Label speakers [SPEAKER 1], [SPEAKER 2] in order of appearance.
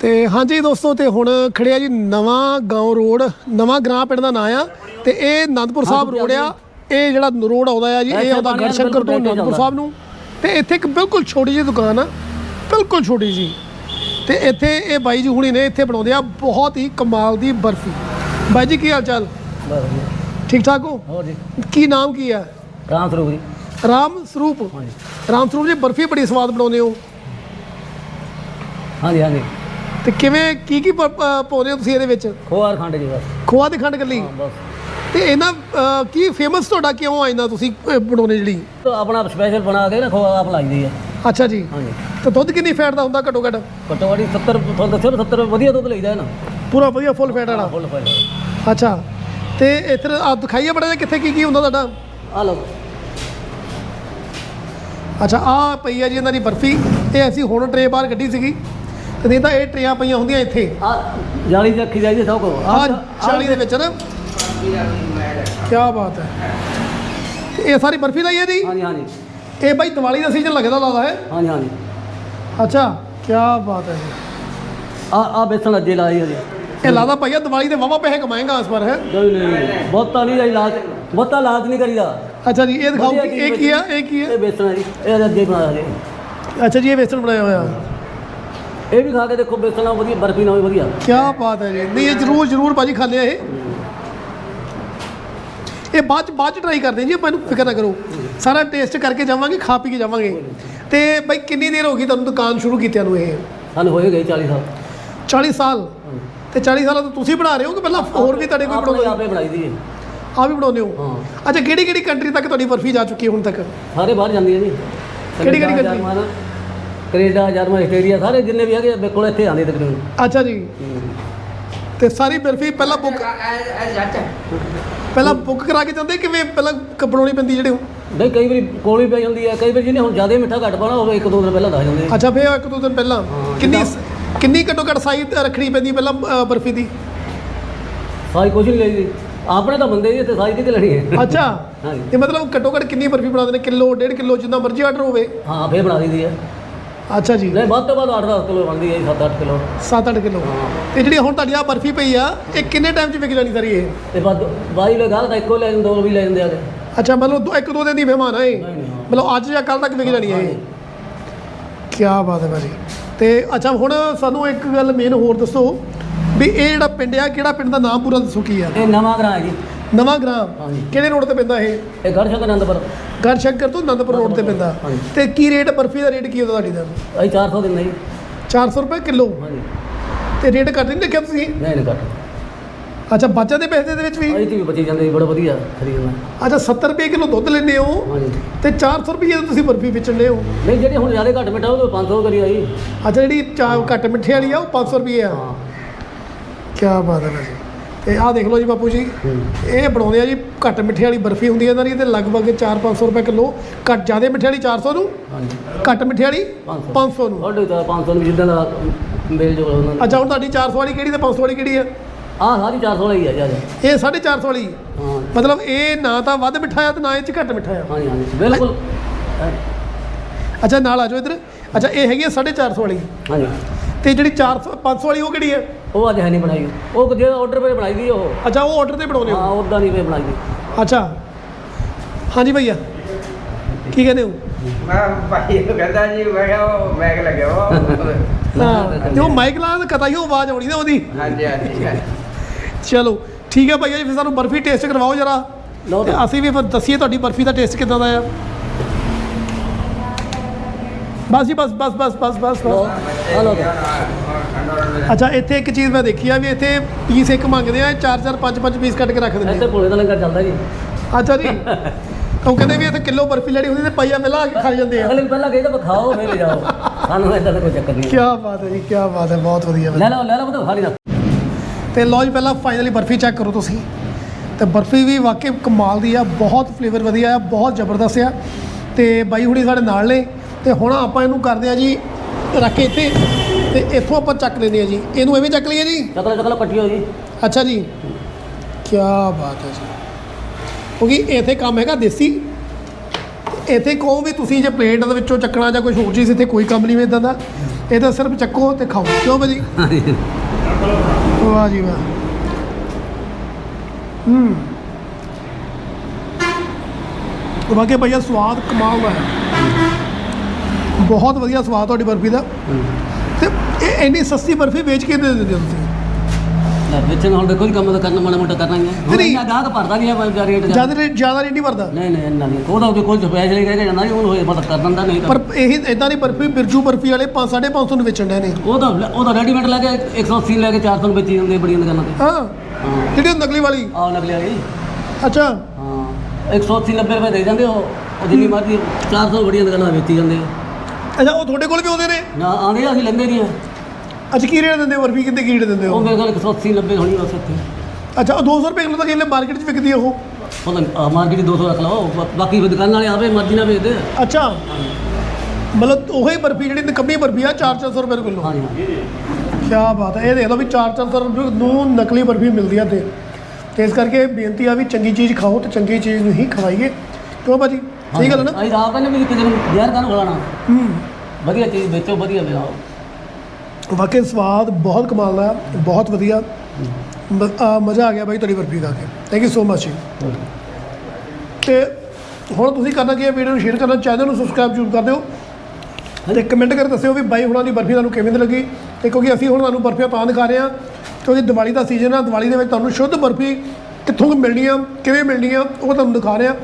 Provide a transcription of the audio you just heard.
[SPEAKER 1] ਤੇ ਹਾਂਜੀ ਦੋਸਤੋ ਤੇ ਹੁਣ ਖੜਿਆ ਜੀ ਨਵਾਂ ਗਾਉਂ ਰੋਡ ਨਵਾਂ ਗ੍ਰਾਂ ਪਿੰਡ ਦਾ ਨਾਂ ਆ ਤੇ ਇਹ ਅਨੰਦਪੁਰ ਸਾਹਿਬ ਰੋਡ ਆ। ਇਹ ਜਿਹੜਾ ਰੋਡ ਆਉਂਦਾ ਆ ਜੀ ਇਹ ਆਉਂਦਾ ਗੜਸ਼ੰਕਰ ਤੋਂ ਅਨੰਦਪੁਰ ਸਾਹਿਬ ਨੂੰ। ਤੇ ਇੱਥੇ ਇੱਕ ਬਿਲਕੁਲ ਛੋਟੀ ਜਿਹੀ ਦੁਕਾਨ ਆ ਬਿਲਕੁਲ ਛੋਟੀ ਜੀ। ਤੇ ਇੱਥੇ ਇਹ ਬਾਈ ਜੀ ਹੁਣੀ ਨੇ ਇੱਥੇ ਬਣਾਉਂਦੇ ਆ ਬਹੁਤ ਹੀ ਕਮਾਲ ਦੀ ਬਰਫੀ। ਬਾਈ ਜੀ ਕੀ ਹਾਲ ਚਾਲ ਠੀਕ ਠਾਕ ਹੋ?
[SPEAKER 2] ਹੋਰ ਜੀ?
[SPEAKER 1] ਕੀ ਨਾਮ ਕੀ ਆ?
[SPEAKER 2] ਰਾਮ ਸਰੂਪ ਜੀ।
[SPEAKER 1] ਰਾਮ ਸਰੂਪ। ਰਾਮ ਸਰੂਪ ਜੀ ਬਰਫੀ ਬੜੀ ਸਵਾਦ ਬਣਾਉਂਦੇ ਹੋ।
[SPEAKER 2] ਹਾਂਜੀ ਹਾਂਜੀ।
[SPEAKER 1] ਤੇ ਕਿਵੇਂ ਕੀ ਕੀ ਪ- ਪ- ਪਾਉਂਦੇ ਹੋ ਤੁਸੀਂ ਇਹਦੇ ਵਿੱਚ?
[SPEAKER 2] ਖੋਆਰ ਖੰਡ ਜੀ ਬਸ।
[SPEAKER 1] ਖੋਆ ਤੇ ਖੰਡ ਕੱਲੀ
[SPEAKER 2] ਹਾਂ, ਬਸ।
[SPEAKER 1] ਤੇ ਇਹਨਾਂ ਅਹ, ਕੀ ਫੇਮਸ ਤੁਹਾਡਾ ਕਿਉਂ ਆ ਇਹਨਾਂ? ਤੁਸੀਂ ਅਹ, ਬਣਾਉਣੇ ਜਿਹੜੀ?
[SPEAKER 2] ਤਾਂ ਆਪਣਾ ਸਪੈਸ਼ਲ ਬਣਾ ਕੇ ਨਾ ਖੋਆ ਆਪ ਲਾਈਦੀ ਹੈ
[SPEAKER 1] ਅੱਛਾ ਜੀ।
[SPEAKER 2] ਹਾਂਜੀ।
[SPEAKER 1] ਤੇ ਦੁੱਧ ਕਿੰਨੀ ਫੈਟ ਦਾ ਹੁੰਦਾ ਘੱਟੋ ਘੱਟ?
[SPEAKER 2] ਘੱਟੋ ਘੱਟ 70 ਤੁਹਾਨੂੰ ਦੱਸਿਆ ਨਾ 70 ਵਧੀਆ ਦੁੱਧ ਲਈਦਾ ਹੈ ਨਾ।
[SPEAKER 1] ਪੂਰਾ ਵਧੀਆ ਫੁੱਲ ਫੈਟ ਵਾਲਾ?
[SPEAKER 2] ਫੁੱਲ ਫਾਇਦਾ
[SPEAKER 1] ਅੱਛਾ। ਤੇ ਇੱਥੇ ਆ ਦਿਖਾਈਏ ਬੜਾ ਜਿਹਾ ਕਿੱਥੇ ਕੀ ਕੀ ਹੁੰਦਾ ਤੁਹਾਡਾ?
[SPEAKER 2] ਆ ਲਓ।
[SPEAKER 1] ਅੱਛਾ ਆ ਪਈ ਆ ਜੀ ਇਹਨਾਂ ਦੀ ਬਰਫੀ। ਇਹ ਅਸੀਂ ਹੁਣ ਟਰੇ ਬਾਹਰ ਕੱਢੀ ਸੀਗੀ। ਤੇ ਨਹੀਂ ਤਾਂ ਇਹ ਟਰੇਆਂ ਪਈਆਂ ਹੁੰਦੀਆਂ ਇੱਥੇ।
[SPEAKER 2] ਆ ਜਾਲੀ ਚ ਰੱਖੀ ਜਾਈਦੀ ਸਭ ਕੋ
[SPEAKER 1] ਆ 40 ਦੇ ਵਿੱਚ ਨਾ। ਕੀ ਬਾਤ ਹੈ। ਤੇ ਇਹ ਸਾਰੀ ਬਰਫੀ ਦਾ ਹੀ ਹੈ ਜੀ
[SPEAKER 2] ਹਾਂਜੀ ਹਾਂਜੀ।
[SPEAKER 1] ਇਹ ਬਾਈ ਦੀਵਾਲੀ ਦਾ ਸੀਜ਼ਨ ਲੱਗਦਾ ਲੱਗਦਾ ਹੈ?
[SPEAKER 2] ਹਾਂਜੀ ਹਾਂਜੀ।
[SPEAKER 1] ਅੱਛਾ ਕੀ ਬਾਤ ਹੈ ਜੀ।
[SPEAKER 2] ਆ ਆ ਬੇਸਣ ਅੱਜੇ ਲਾਈ ਹਜੇ।
[SPEAKER 1] ਇਹ ਲੱਗਦਾ ਭਈਆ ਦੀਵਾਲੀ ਦੇ ਵਾਵਾ ਪੈਸੇ ਕਮਾਏਗਾ ਇਸ ਵਾਰ ਹੈ?
[SPEAKER 2] ਨਹੀਂ ਨਹੀਂ। ਬਹੁਤਾ ਨਹੀਂ ਜਾਈ ਲਾਜ ਬਹੁਤਾ ਲਾਜ ਨਹੀਂ ਕਰੀਦਾ।
[SPEAKER 1] ਅੱਛਾ ਜੀ ਇਹ ਦਿਖਾਓ ਇਹ ਕੀ ਆ ਇਹ ਕੀ ਹੈ
[SPEAKER 2] ਇਹ ਬੇਸਣ ਹੈ ਜੀ। ਇਹ ਅੱਜੇ ਬਣਾਇਆ ਜੀ
[SPEAKER 1] ਅੱਛਾ ਜੀ ਇਹ ਵੇਸਣ ਬਣਾਇਆ ਹੋਇਆ।
[SPEAKER 2] ਇਹ ਵੀ ਖਾ ਕੇ ਦੇਖੋ ਬੇਸਣ ਨਾਲ ਵਧੀਆ ਬਰਫੀ ਨਾਲ ਵੀ ਵਧੀਆ।
[SPEAKER 1] ਕੀ ਬਾਤ ਹੈ ਜੀ। ਨਹੀਂ ਇਹ ਜਰੂਰ ਜਰੂਰ ਭਾਜੀ ਖਾ ਲਿਆ ਇਹ। ਇਹ ਬਾਅਦ ਚ ਬਾਅਦ ਚ ਟਰਾਈ ਕਰਦੇ ਜੀ ਮੈਨੂੰ ਫਿਕਰ ਨਾ ਕਰੋ। ਸਾਰਾ ਟੇਸਟ ਕਰਕੇ ਜਾਵਾਂਗੇ ਖਾ ਪੀ ਕੇ ਜਾਵਾਂਗੇ। ਤੇ ਬਾਈ ਕਿੰਨੀ ਦੇਰ ਹੋ ਗਈ ਤੁਹਾਨੂੰ ਦੁਕਾਨ ਸ਼ੁਰੂ ਕੀਤਿਆਂ ਨੂੰ ਇਹ?
[SPEAKER 2] ਸਾਨੂੰ ਹੋਏ ਗਏ 40 ਸਾਲ।
[SPEAKER 1] 40 ਸਾਲ? ਤੇ 40 ਸਾਲਾਂ ਤੋਂ ਤੁਸੀਂ ਬਣਾ ਰਹੇ ਹੋ ਕਿ ਪਹਿਲਾਂ ਹੋਰ ਵੀ ਤੁਹਾਡੇ ਕੋਈ ਬਣਾਉਂਦੇ
[SPEAKER 2] ਆਪੇ ਬਣਾਈ ਦੀ ਹੈ।
[SPEAKER 1] ਆ ਵੀ ਬਣਾਉਂਦੇ ਹੋ? ਅੱਛਾ ਕਿਹੜੀ ਕਿਹੜੀ ਕੰਟਰੀ ਤੱਕ ਤੁਹਾਡੀ ਬਰਫੀ ਜਾ ਚੁੱਕੀ ਹੈ ਹੁਣ ਤੱਕ?
[SPEAKER 2] ਸਾਰੇ ਬਾਹਰ ਜਾਂਦੀ ਹੈ ਜੀ
[SPEAKER 1] ਕਿਹੜੀ- ਕਿਹੜੀ?
[SPEAKER 2] ਜਰਮਨ, ਕੈਨੇਡਾ ਜਰਮਨ ਆਸਟ੍ਰੇਲੀਆ ਸਾਰੇ ਜਿੰਨੇ ਵੀ ਹੈਗੇ ਮੇਰੇ ਕੋਲ ਇੱਥੇ ਆਉਂਦੇ ਤਕਰੀਬਨ।
[SPEAKER 1] ਅੱਛਾ ਜੀ। ਤੇ ਸਾਰੀ ਬਰਫੀ ਪਹਿਲਾਂ ਬੁੱਕ ਪਹਿਲਾਂ ਬੁੱਕ ਕਰਾ ਕੇ ਜਾਂਦੇ ਕਿਵੇਂ? ਪਹਿਲਾਂ ਕ- ਬਣਾਉਣੀ ਪੈਂਦੀ ਜਿਹੜੇ ਉਹ?
[SPEAKER 2] ਨਹੀਂ ਕਈ ਵਾਰੀ ਕੋਲ ਵੀ ਪੈ ਜਾਂਦੀ ਹੈ। ਕਈ ਵਾਰੀ ਜਿਹਨੇ ਹੁਣ ਜ਼ਿਆਦਾ ਮਿੱਠਾ ਘੱਟ ਪਾਣਾ ਹੋਵੇ ਇੱਕ ਦੋ ਦਿਨ ਪਹਿਲਾਂ ਦੱਸ ਜਾਂਦੇ ਆ।
[SPEAKER 1] ਅੱਛਾ ਫੇਰ ਇੱਕ ਦੋ ਦਿਨ ਪਹਿਲਾਂ। ਕਿੰਨੀ ਕਿੰਨੀ ਘੱਟੋ ਘੱਟ ਸਾਈਜ਼ ਰੱਖਣੀ ਪੈਂਦੀ ਪਹਿਲਾਂ ਅ, ਬਰਫੀ ਦੀ?
[SPEAKER 2] ਸਾਈ ਕੁਛ ਨਹੀਂ ਲਈਦੀ ਆਪਣੇ ਤਾਂ ਬੰਦੇ ਜੀ ਤੇ ਸਾਈ ਕਿਤੇ ਲੈਣੀ ਹੈ।
[SPEAKER 1] ਅੱਛਾ।
[SPEAKER 2] ਹਾਂਜੀ।
[SPEAKER 1] ਤੇ ਮਤਲਬ ਘੱਟੋ ਘੱਟ ਕਿੰਨੀ ਬਰਫੀ ਬਣਾਉਂਦੇ ਨੇ ਕਿਲੋ ਡੇਢ ਕਿਲੋ ਜਿੰਨਾ ਮਰਜ਼ੀ ਆਰਡਰ ਹੋਵੇ।
[SPEAKER 2] ਹਾਂ ਫੇਰ ਬਣਾ ਦਈਦੀ ਹੈ।
[SPEAKER 1] ਅੱਛਾ ਜੀ।
[SPEAKER 2] ਨਹੀਂ ਵੱਧ ਤੋਂ ਵੱਧ 8-10 ਕਿਲੋ ਬਣਦੀ ਹੈ 7-8 ਕਿਲੋ।
[SPEAKER 1] 7-8 ਕਿਲੋ। ਤੇ ਜਿਹੜੀ ਹੁਣ ਤੁਹਾਡੀ ਆ ਬਰਫੀ ਪਈ ਆ ਇਹ ਕਿੰਨੇ ਟਾਈਮ 'ਚ ਵਿਕ ਜਾਣੀ ਸਾਰੀ ਇਹ?
[SPEAKER 2] ਤੇ ਬਾਅਦ ਬਾਈ ਲਗਾ ਤਾਂ ਇੱਕੋ ਲੈ ਦੋ ਵੀ ਲੈ ਜਾਂਦੇ ਆ
[SPEAKER 1] ਅੱਛਾ ਮਤਲਬ ਦੋ- ਇੱਕ ਦੋ ਦਿਨ ਦੀ ਮਹਿਮਾਨ ਆ ਇਹ? ਮਤਲਬ ਅੱਜ ਜਾਂ ਕੱਲ ਤੱਕ ਵਿਕ ਜਾਣੀ ਹੈ ਇਹ ਕੀ ਬਾਤ ਹੈ ਭਾਜੀ। ਤੇ ਅੱਛਾ ਹੁਣ ਸਾਨੂੰ ਇੱਕ ਗੱਲ ਮੇਨ ਹੋਰ ਦੱਸੋ ਵੀ ਇਹ ਜਿਹੜਾ ਪਿੰਡ ਆ ਕਿਹੜਾ ਪਿੰਡ ਦਾ ਨਾਮ ਪੂਰਾ ਦੱਸੋ ਕੀ ਆ?
[SPEAKER 2] ਇਹ ਨਵਾਂ ਗ੍ਰਾਂ ਹੈ ਜੀ।
[SPEAKER 1] ਨਵਾਂ ਗ੍ਰਾਮ।
[SPEAKER 2] ਹਾਂਜੀ।
[SPEAKER 1] ਕਿਹੜੇ ਰੋਡ ਤੇ ਪੈਂਦਾ ਇਹ?
[SPEAKER 2] ਇਹ ਗੜ ਸ਼ੰਕਰ ਆਨੰਦਪੁਰ।
[SPEAKER 1] ਗੜਸ਼ੰਕਰ ਤੋਂ ਆਨੰਦਪੁਰ ਰੋਡ ਤੇ ਪੈਂਦਾ।
[SPEAKER 2] ਹਾਂਜੀ।
[SPEAKER 1] ਤੇ ਕੀ ਰੇਟ ਬਰਫੀ ਦਾ ਰੇਟ ਕੀ ਹੁੰਦਾ ਤੁਹਾਡੀ ਦਾ?
[SPEAKER 2] ਅਸੀਂ 400 ਦਿੰਦੇ ਜੀ।
[SPEAKER 1] 400 ਰੁਪਏ ਕਿਲੋ?
[SPEAKER 2] ਹਾਂਜੀ।
[SPEAKER 1] ਤੇ ਰੇਟ ਘੱਟ ਨਹੀਂ ਰੱਖਿਆ ਤੁਸੀਂ?
[SPEAKER 2] ਨਹੀਂ ਨਹੀਂ ਘੱਟ।
[SPEAKER 1] ਅੱਛਾ ਬੱਚਿਆਂ ਦੇ ਪੈਸੇ ਦੇ ਵਿੱਚ ਵੀ?
[SPEAKER 2] ਅਸੀਂ ਤੇ ਵੀ ਬਚੀ ਜਾਂਦੇ ਜੀ ਬੜਾ ਵਧੀਆ ਖਰੀਦਣਾ।
[SPEAKER 1] ਅੱਛਾ 70 ਰੁਪਏ ਕਿਲੋ ਦੁੱਧ ਲੈਂਦੇ ਹੋ?
[SPEAKER 2] ਹਾਂਜੀ।
[SPEAKER 1] ਤੇ 400 ਰੁਪਏ ਦੀ ਤੁਸੀਂ ਬਰਫੀ ਵੇਚਣਦੇ ਹੋ?
[SPEAKER 2] ਨਹੀਂ ਜਿਹੜੀ ਹੁਣ ਜ਼ਿਆਦਾ ਘੱਟ ਮਿੱਠਾ ਉਹ 500 ਕਰੀ ਆਈ।
[SPEAKER 1] ਅੱਛਾ ਜਿਹੜੀ ਚਾ ਘੱਟ ਮਿੱਠੇ ਵਾਲੀ ਆ ਉਹ 500 ਰੁਪਏ ਆ।
[SPEAKER 2] ਹਾਂ।
[SPEAKER 1] ਕੀ ਬਾਤ ਹੈ ਭਾਜੀ ਤੇ ਆਹ ਦੇਖ ਲਓ ਜੀ ਬਾਪੂ ਜੀ। ਇਹ ਬਣਾਉਂਦੇ ਆ ਜੀ ਘੱਟ ਮਿੱਠੇ ਵਾਲੀ ਬਰਫੀ ਹੁੰਦੀ ਹੈ ਇਹਨਾਂ ਦੀ ਤੇ ਲਗਭਗ 4-500 ਰੁਪਏ ਕਿਲੋ। ਘੱਟ ਜ਼ਿਆਦਾ ਮਿੱਠੇ ਵਾਲੀ 400 ਨੂੰ?
[SPEAKER 2] ਹਾਂਜੀ।
[SPEAKER 1] ਘੱਟ ਮਿੱਠੇ ਵਾਲੀ
[SPEAKER 2] 500
[SPEAKER 1] 500 ਨੂੰ।
[SPEAKER 2] ਸਾਡੇ ਤਾਂ 500 ਨੂੰ ਜਿੱਦਾਂ ਦਾ ਮੇਲ ਜੋ ਉਹਨਾਂ ਦਾ
[SPEAKER 1] ਅੱਛਾ ਹੁਣ ਤੁਹਾਡੀ 400 ਵਾਲੀ ਕਿਹੜੀ ਤੇ 500 ਵਾਲੀ ਕਿਹੜੀ ਆ?
[SPEAKER 2] ਆਹ ਸਾਰੀ 400 ਵਾਲੀ ਹੈ ਜੀ
[SPEAKER 1] ਇਹ 450 ਵਾਲੀ।
[SPEAKER 2] ਹਾਂ।
[SPEAKER 1] ਮਤਲਬ ਇਹ ਨਾ ਤਾਂ ਵੱਧ ਮਿੱਠਾ ਆ ਤੇ ਨਾ ਇਹ ਚ ਘੱਟ ਮਿੱਠਾ ਆ।
[SPEAKER 2] ਹਾਂਜੀ ਹਾਂਜੀ ਬਿਲਕੁਲ।
[SPEAKER 1] ਅੱਛਾ ਨਾਲ ਆ ਜਾਓ ਇੱਧਰ। ਅੱਛਾ ਇਹ ਹੈਗੀ ਆ 450 ਵਾਲੀ।
[SPEAKER 2] ਹਾਂਜੀ।
[SPEAKER 1] ਤੇ ਜਿਹੜੀ 400 500 ਵਾਲੀ ਉਹ ਕਿਹੜੀ ਹੈ
[SPEAKER 2] ਉਹ ਅੱਜ ਹੈ ਨਹੀਂ ਬਣਾਈ। ਉਹ ਜੇ ਆਰਡਰ ਪੇ ਬਣਾਈ ਦੀ ਉਹ।
[SPEAKER 1] ਅੱਛਾ ਉਹ ਆਰਡਰ ਤੇ ਬਣਾਉਨੇ
[SPEAKER 2] ਹਾਂ?
[SPEAKER 1] ਹੋ
[SPEAKER 2] ਉਦਾਂ ਨਹੀਂ ਪੇ ਬਣਾਈ ਦੀ
[SPEAKER 1] ਅੱਛਾ। ਹਾਂਜੀ ਭਈਆ ਕੀ ਕਹਿੰਦੇ ਹੋ?
[SPEAKER 3] ਮੈਂ ਭਾਈ ਨੂੰ ਕਹਿੰਦਾ ਜੀ ਮੈਂ ਕਿਹਾ ਉਹ ਮੈਗ ਲੱਗਿਆ ਉਹ
[SPEAKER 1] ਹਾਂ ਤੇ ਉਹ ਮਾਈਕ ਲਾ ਤਾਂ ਕਤਾ ਹੀ ਉਹ ਆਵਾਜ਼ ਆਉਣੀ ਨਾ ਉਹਦੀ।
[SPEAKER 3] ਹਾਂਜੀ ਹਾਂਜੀ।
[SPEAKER 1] ਚਲੋ ਠੀਕ ਹੈ ਭਈਆ ਜੀ ਫਿਰ ਸਾਨੂੰ ਬਰਫੀ ਟੇਸਟ ਕਰਵਾਓ ਜਰਾ।
[SPEAKER 2] ਲਓ
[SPEAKER 1] ਤੇ।
[SPEAKER 2] ਤਾਂ।
[SPEAKER 1] ਅਸੀਂ ਵੀ ਫਿਰ ਦੱਸੀਏ ਤੁਹਾਡੀ ਬਰਫੀ ਦਾ ਟੇਸਟ ਕਿਦਾਂ ਦਾ ਆ। ਬਸ ਜੀ ਬਸ ਬਸ ਬਸ ਬਸ ਬਸ ਬਸ।
[SPEAKER 2] ਆ ਲਓ
[SPEAKER 1] ਅੱਛਾ ਇੱਥੇ ਇੱਕ ਚੀਜ਼ ਮੈਂ ਦੇਖੀ ਆ ਵੀ ਇੱਥੇ ਪੀਸ ਇੱਕ ਮੰਗਦੇ ਆ ਚਾਰ ਚਾਰ ਪੰਜ ਪੰਜ ਪੀਸ ਕੱਟ ਕੇ ਰੱਖ ਦਿੰਦੇ
[SPEAKER 2] ਇੱਥੇ ਭੋਲੇ ਦਾ ਲੰਗਰ ਚੱਲਦਾ ਜੀ।
[SPEAKER 1] ਅੱਛਾ ਜੀ। ਉਹ ਕਹਿੰਦੇ ਵੀ ਇੱਥੇ ਕਿਲੋ ਬਰਫੀ ਲੈਣੀ ਹੁੰਦੀ ਤੇ ਪਾਈਆ ਪਹਿਲਾਂ ਖਾ ਜਾਂਦੇ ਆ।
[SPEAKER 2] ਪਹਿਲਾਂ ਕਹਿੰਦਾ ਖਾਓ ਫਿਰ ਜਾਓ। ਸਾਨੂੰ ਇਦਾਂ ਦਾ ਕੋਈ ਚੱਕਰ ਨਹੀਂ
[SPEAKER 1] ਕੀ ਬਾਤ ਹੈ ਜੀ ਕੀ ਬਾਤ ਹੈ ਬਹੁਤ ਵਧੀਆ
[SPEAKER 2] ਲੈ ਲਓ ਲੈ ਲਓ ਬਤਾ ਖਾਲੀ ਨਾ
[SPEAKER 1] ਤੇ ਲਓ ਜੀ ਪਹਿਲਾਂ ਫਾਈਨਲੀ ਬਰਫੀ ਚੈੱਕ ਕਰੋ ਤੁਸੀਂ। ਤੇ ਬਰਫੀ ਵੀ ਵਾਕਈ ਕਮਾਲ ਦੀ ਆ ਬਹੁਤ ਫਲੇਵਰ ਵਧੀਆ ਆ ਬਹੁਤ ਜ਼ਬਰਦਸਤ ਆ। ਤੇ ਬਾਈ ਹੁਣੀ ਸਾਡੇ ਨਾਲ ਨੇ। ਤੇ ਹੁਣ ਆਪਾਂ ਇਹਨੂੰ ਕਰਦੇ ਆ ਜੀ ਰੱਖ ਕੇ ਇੱਥੇ ਤੇ ਇੱਥੋਂ ਆਪਾਂ ਚੱਕ ਲੈਂਦੇ ਆ ਜੀ। ਇਹਨੂੰ ਐਵੇਂ ਚੱਕ ਲਈਏ ਜੀ?
[SPEAKER 2] ਚੱਕਲਾ ਚੱਕਲਾ ਪੱਟੀ ਹੋ ਜੀ
[SPEAKER 1] ਅੱਛਾ ਜੀ। ਕੀ ਬਾਤ ਹੈ ਜੀ। ਕਿਉਂਕਿ ਇੱਥੇ ਕੰਮ ਹੈਗਾ ਦੇਸੀ। ਇੱਥੇ ਕਹੋ ਵੀ ਤੁਸੀਂ ਜੇ ਪਲੇਟ ਦੇ ਵਿੱਚੋਂ ਚੱਕਣਾ ਜਾਂ ਕੁਝ ਹੋਰ ਚੀਜ਼ ਇੱਥੇ ਕੋਈ ਕੰਮ ਨਹੀਂ ਇਦਾਂ ਦਾ। ਇਹ ਤਾਂ ਸਿਰਫ ਚੱਕੋ ਤੇ ਖਾਓ। ਕਿਉਂ ਭਾਜੀ? ਵਾਹ ਜੀ ਵਾਹ। ਹੂੰ। ਵਾਕੇ ਭਈਆ ਸਵਾਦ ਕਮਾਲ ਦਾ ਹੈ। ਬਹੁਤ ਵਧੀਆ ਸਵਾਦ ਤੁਹਾਡੀ ਬਰਫੀ ਦਾ। ਤੇ ਇਹ ਇੰਨੀ ਸਸਤੀ ਬਰਫੀ ਵੇਚ ਕੇ ਦੇ ਦਿੰਦੇ ਹੋ ਤੁਸੀਂ।
[SPEAKER 2] ਲੈ ਵੇਚਣ ਹੁਣ ਦੇਖੋ ਜੀ ਕੰਮ ਤਾਂ ਕਰਨਾ ਮਾੜਾ ਮੋਟਾ ਕਰਨਾ ਹੀ ਹੈ। ਹੁਣ
[SPEAKER 1] ਨਹੀਂ।
[SPEAKER 2] ਇੰਨਾ ਗਾਹਕ ਭਰਦਾ ਨਹੀਂ ਹੈ ਰੇਟ
[SPEAKER 1] ਜ਼ਿਆਦਾ। ਰੇਟ ਜ਼ਿਆਦਾ ਰੇਟ ਨਹੀਂ ਭਰਦਾ।
[SPEAKER 2] ਨਹੀਂ ਨਹੀਂ ਇੰਨਾ ਨਹੀਂ। ਉਹਦਾ ਉਹਦੇ ਕੋਲ ਸਪੈਸ਼ਲ ਕਹਿ ਕੇ ਜਾਂਦਾ ਜੀ ਉਹਨੂੰ ਹੋਏ ਮਤਲਬ ਕਰ ਦਿੰਦਾ ਨਹੀਂ
[SPEAKER 1] ਪਰ ਇਹ ਇਦਾਂ ਦੀ ਬਰਫੀ ਬਿਰਜੂ ਬਰਫੀ ਵਾਲੇ 5 550 ਨੂੰ ਵੇਚਣ ਦੇ ਨੇ।
[SPEAKER 2] ਉਹਦਾ ਉਹਦਾ ਰੈਡੀਮੇਡ ਲੈ ਕੇ 180 ਲੈ ਕੇ 400 ਨੂੰ ਵੇਚੀ ਜਾਂਦੇ ਬੜੀਆਂ ਦੁਕਾਨਾਂ ਤੇ।
[SPEAKER 1] ਹਾਂ।
[SPEAKER 2] ਹਾਂ।
[SPEAKER 1] ਜਿਹੜੀ ਉਹ ਨਕਲੀ ਵਾਲੀ।
[SPEAKER 2] ਆਹ ਨਕਲੀ ਵਾਲੀ।
[SPEAKER 1] ਅੱਛਾ।
[SPEAKER 2] ਹਾਂ। 180 90 ਰੁਪਏ ਦੇ ਜਾਂਦੇ ਉਹ ਉਹ ਜਿੰਨੀ ਮਰਜ਼ੀ 400 ਬੜੀਆਂ ਦੁਕਾਨਾਂ ਵੇਚੀ ਜਾਂਦੇ ਆ।
[SPEAKER 1] ਅੱਛਾ ਉਹ ਤੁਹਾਡੇ ਕੋਲ ਵੀ ਆਉਂਦੇ ਨੇ?
[SPEAKER 2] ਨਾ ਆਉਂਦੇ ਆ, ਅਸੀਂ ਲੈਂਦੇ ਨਹੀਂ ਆ।
[SPEAKER 1] ਅੱਜ ਕੀ ਰੇਟ ਦਿੰਦੇ ਹੋ ਬਰਫੀ ਕਿੰਨੇ ਕੀ ਰੇਟ ਦਿੰਦੇ
[SPEAKER 2] ਉਹ
[SPEAKER 1] ਹੋ
[SPEAKER 2] ਮੇਰੇ ਕੋਲ 180 90 ਹੋਣੀ ਬਸ ਇੱਥੇ।
[SPEAKER 1] ਅੱਛਾ ਉਹ 200 ਰੁਪਏ ਕਿਲੋ ਤਾਂ ਕਿੰਨੇ ਮਾਰਕੀਟ 'ਚ ਵਿਕਦੀ ਉਹ।
[SPEAKER 2] ਉਹਦਾ ਮਾਰਕੀਟ 200 ਰੱਖ ਲਓ ਬਾ- ਬਾਕੀ ਦੁਕਾਨ ਵਾਲੇ ਆਵੇ ਮਰਜ਼ੀ ਨਾਲ ਵੇਚਦੇ ਆ।
[SPEAKER 1] ਅੱਛਾ। ਮਤਲਬ ਉਹੀ ਬਰਫੀ ਜਿਹੜੀ ਨਕਮੀ ਬਰਫੀ ਆ 4-400 ਰੁਪਏ ਕਿਲੋ।
[SPEAKER 2] ਹਾਂਜੀ ਹਾਂ
[SPEAKER 1] ਕੀ ਬਾਤ ਹੈ ਇਹ ਦੇਖ ਲਓ ਵੀ 4-400 ਰੁਪਏ ਨੂੰ ਨਕਲੀ ਬਰਫੀ ਮਿਲਦੀ ਆ ਤੇ ਤੇ ਇਸ ਕਰਕੇ ਬੇਨਤੀ ਆ ਵੀ ਚੰਗੀ ਚੀਜ਼ ਖਾਓ ਤੇ ਚੰਗੀ ਚੀਜ਼ ਨੂੰ ਹੀ ਖਵਾਈਏ। ਕਿਉਂ ਭਾਜੀ? ਸਹੀ ਗੱਲ ਨਾ?
[SPEAKER 2] ਅਸੀਂ ਆਪ ਕਹਿੰਦੇ ਵੀ ਕਿਸੇ ਨੂੰ ਜ਼ਹਿਰ ਕਾਹਨੂੰ
[SPEAKER 1] ਹੂੰ।
[SPEAKER 2] ਵਧੀਆ ਚੀਜ਼ ਵੇਚੋ ਵਧੀਆ ਬਣਾਓ
[SPEAKER 1] ਵਾਕਈ ਸਵਾਦ ਬਹੁਤ ਕਮਾਲ ਦਾ ਬਹੁਤ ਵਧੀਆ। ਮ- ਆ, ਮਜ਼ਾ ਆ ਗਿਆ ਬਾਈ ਤੁਹਾਡੀ ਬਰਫੀ ਖਾ ਕੇ। ਥੈਂਕ ਯੂ ਸੋ ਮਚ ਜੀ। ਤੇ ਹੁਣ ਤੁਸੀਂ ਕਰਨਾ ਕੀ ਹੈ ਵੀਡੀਓ ਨੂੰ ਸ਼ੇਅਰ ਕਰਨਾ ਚੈਨਲ ਨੂੰ ਸਬਸਕ੍ਰਾਈਬ ਜ਼ਰੂਰ ਕਰ ਦਿਓ। ਤੇ ਕਮੈਂਟ ਕਰਕੇ ਦੱਸਿਓ ਵੀ ਬਾਈ ਹੁਣਾਂ ਦੀ ਬਰਫੀ ਤੁਹਾਨੂੰ ਕਿਵੇਂ ਦੀ ਲੱਗੀ। ਤੇ ਕਿਉਂਕਿ ਅਸੀਂ ਹੁਣ ਤੁਹਾਨੂੰ ਬਰਫੀਆਂ ਤਾਂ ਦਿਖਾ ਰਹੇ ਹਾਂ ਕਿਉਂਕਿ ਦੀਵਾਲੀ ਦਾ ਸੀਜ਼ਨ ਆ ਦੀਵਾਲੀ ਦੇ ਵਿੱਚ ਤੁਹਾਨੂੰ ਸ਼ੁੱਧ ਬਰਫੀ ਕਿੱਥੋਂ ਮਿਲਣੀ ਆ ਕਿਵੇਂ ਮਿਲਣੀ ਆ ਉਹ ਤੁਹਾਨੂੰ ਦਿਖਾ ਰਹੇ ਹਾਂ।